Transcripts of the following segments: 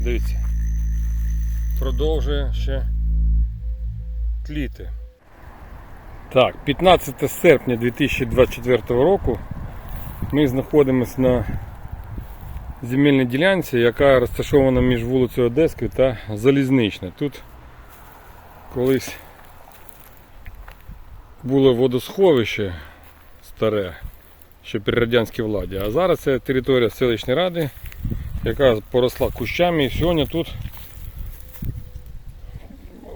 Дивіться. Продовжує ще тліти. Так, 15 серпня 2024 року ми знаходимося на земельній ділянці, яка розташована між вулицею Одеською та Залізничною. Тут колись було водосховище старе, ще при радянській владі. А зараз це територія селищної ради, яка поросла кущами і сьогодні тут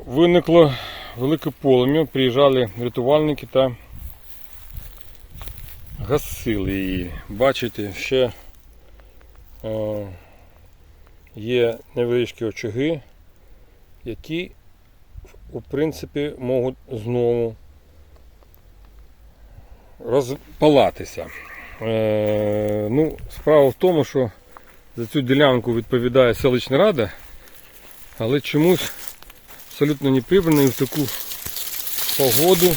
виникло велике полум'я, приїжджали рятувальники та гасили її. Бачите, ще е, є невеличкі очаги, які в принципі можуть знову розпалатися. Е, ну, справа в тому, що за цю ділянку відповідає селищна рада, але чомусь абсолютно не прибраний в таку погоду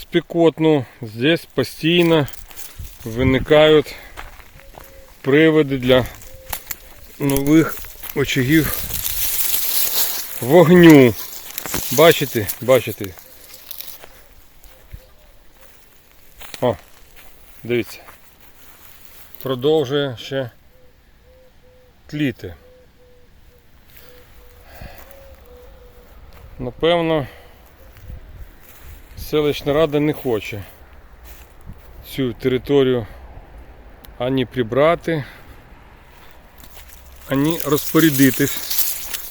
спекотну. Здесь постійно виникають приводи для нових очагів вогню. Бачите, бачите. О, дивіться. Продовжує ще тліти. Напевно, селищна рада не хоче цю територію ані прибрати, ані розпорядитись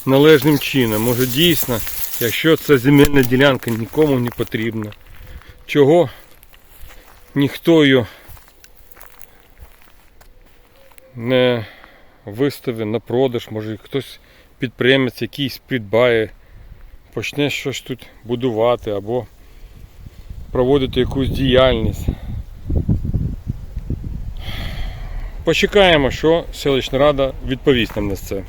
належним чином. Може дійсно, якщо ця земельна ділянка нікому не потрібна, чого ніхто її не вистави на продаж, може хтось підприємець якийсь придбає, почне щось тут будувати або проводити якусь діяльність. Почекаємо, що селищна рада відповість нам на це.